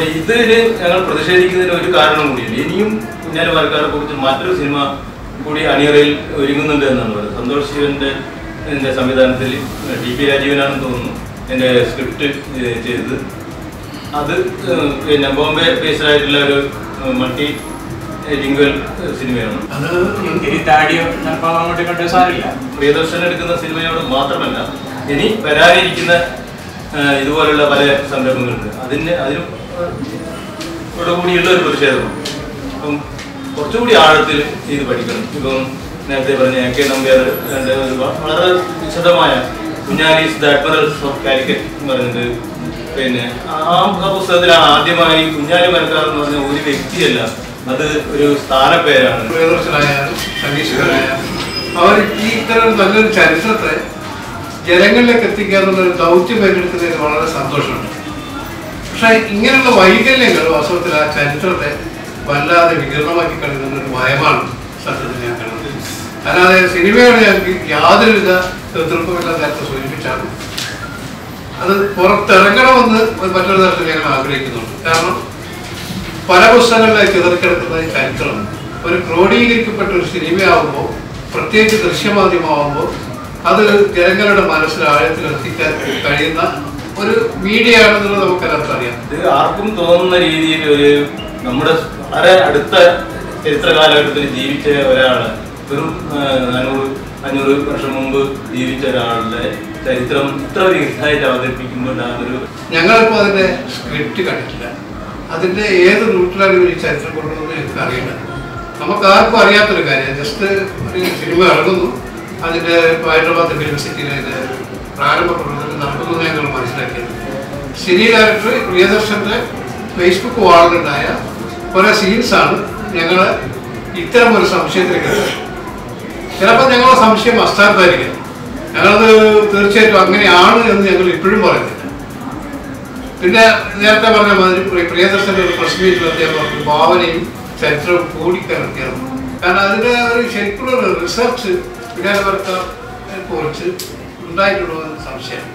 ഇതിന് ഞങ്ങൾ പ്രതിഷേധിക്കുന്നതിന് ഒരു കാരണം കൂടിയുണ്ട്. ഇനിയും കുഞ്ഞാലിമാർക്കാരെ കുറിച്ച് മറ്റൊരു സിനിമ കൂടി അണിയറയിൽ ഒരുങ്ങുന്നുണ്ട് എന്നാണ് പറയുന്നത്. സന്തോഷ് ശിവന്റെ എന്റെ സംവിധാനത്തിൽ ടി പി രാജീവനാണെന്ന് തോന്നുന്നു. എന്റെ സ്ക്രിപ്റ്റ് ചെയ്തത്. അത് പിന്നെ ബോംബെ ബേസ്ഡ് ആയിട്ടുള്ള ഒരു മൾട്ടി ലിംഗ്വൽ സിനിമയാണ്. പ്രിയദർശൻ എടുക്കുന്ന സിനിമയോട് മാത്രമല്ല ഇനി വരാനിരിക്കുന്ന ഇതുപോലുള്ള പല സംരംഭങ്ങളുണ്ട്. അതിന് അതിനും കൂടിയുള്ള ഒരു പ്രതിഷേധമാണ് അപ്പം കുറച്ചുകൂടി ആഴത്തിൽ ഇത് പഠിക്കണം. ഇപ്പം നേരത്തെ പറഞ്ഞ എ കെ നമ്പ്യാർ വളരെ വിശദമായ കുഞ്ഞാലീസ് ദ ഓഫ് കാലിക്കറ്റ് എന്ന് പറയുന്നത് പിന്നെ ആ പുസ്തകത്തിലാണ് ആദ്യമായി കുഞ്ഞാലി മരക്കാർ എന്ന് പറഞ്ഞ ഒരു വ്യക്തിയല്ല. അത് ഒരു സ്ഥാനപ്പേരാണ്. അവർ ഈ ഇത്തരം നല്ലൊരു ചരിത്രത്തെ ജനങ്ങളിലേക്ക് എത്തിക്കുക എന്നുള്ളൊരു ദൗത്യം ഏറ്റെടുക്കുന്നതിന് വളരെ സന്തോഷമുണ്ട്. പക്ഷെ ഇങ്ങനെയുള്ള വൈകല്യങ്ങൾ വാസ്തവത്തിൽ ആ ചരിത്രത്തെ വല്ലാതെ വികൃതമാക്കി കളിക്കുന്ന ഒരു ഭയമാണ് സത്യത്തിൽ ഞാൻ കണ്ടത്. അല്ലാതെ സിനിമയോട് ഞങ്ങൾക്ക് യാതൊരുവിധ എതിർപ്പുമില്ല നേരത്തെ സൂചിപ്പിച്ചാണ്. അത് പുറത്തിറങ്ങണമെന്ന് മറ്റൊരു തരത്തിൽ ഞങ്ങൾ ആഗ്രഹിക്കുന്നുണ്ട്. കാരണം പല പുസ്തകങ്ങളിലെ ചിതറിക്കിടക്കുന്ന ഈ ചരിത്രം ഒരു ക്രോഡീകരിക്കപ്പെട്ട ഒരു സിനിമയാവുമ്പോൾ പ്രത്യേകിച്ച് ദൃശ്യമാധ്യമമാവുമ്പോൾ അത് ജനങ്ങളുടെ മനസ്സിൽ ആഴത്തിൽ എത്തിക്കാൻ കഴിയുന്ന ഒരു മീഡിയ ആണെന്നുള്ളത് നമുക്കെല്ലാവർക്കും അറിയാം. ഇത് ആർക്കും തോന്നുന്ന രീതിയിൽ ഒരു നമ്മുടെ വളരെ അടുത്ത ചരിത്ര കാലഘട്ടത്തിൽ ജീവിച്ച ഒരാൾ വെറും നാനൂറ് അഞ്ഞൂറ് വർഷം മുമ്പ് ജീവിച്ച ഒരാളുടെ ചരിത്രം ഇത്ര വിരുദ്ധമായിട്ട് അവതരിപ്പിക്കുമ്പോൾ അതൊരു ഞങ്ങളിപ്പോൾ അതിന്റെ സ്ക്രിപ്റ്റ് കണ്ടിട്ടില്ല. അതിന്റെ ഏത് റൂട്ടിലാണ് ഈ ചരിത്രം കൊണ്ടുവന്നത് എനിക്ക് അറിയില്ല നമുക്ക് ആർക്കും അറിയാത്തൊരു കാര്യം ജസ്റ്റ് ഒരു സിനിമ ഇറങ്ങുന്നു. ഇപ്പൊ ഹൈദരാബാദ് ഫിലിം സിറ്റിയിലെ പ്രാരംഭ പ്രവർത്തനം നടക്കുന്നു എന്ന് മനസ്സിലാക്കിയത്. സിനി ഡയറക്ടർ പ്രിയദർശന്റെ ഫേസ്ബുക്ക് വാളിലുണ്ടായ കുറെ സീൻസാണ് ഞങ്ങൾ ഇത്തരം ഒരു സംശയത്തിലേക്ക് ചിലപ്പോൾ ഞങ്ങളുടെ സംശയം അസ്ഥാനത്തായിരിക്കും ഞങ്ങളത് തീർച്ചയായിട്ടും അങ്ങനെയാണ് എന്ന് ഞങ്ങൾ ഇപ്പോഴും പറയുന്നില്ല. പിന്നെ നേരത്തെ പറഞ്ഞ മാതിരി പ്രിയദർശന്റെ ഒരു മീറ്റിൽ അദ്ദേഹം ഭാവനയും ചരിത്രവും കൂടിക്കലർത്തിയാണ് കാരണം അതിന്റെ ഒരു ശരിക്കുള്ള റിസർച്ച് വികാരവർത്ത കുറിച്ച് ഉണ്ടായിട്ടുള്ള സംശയം.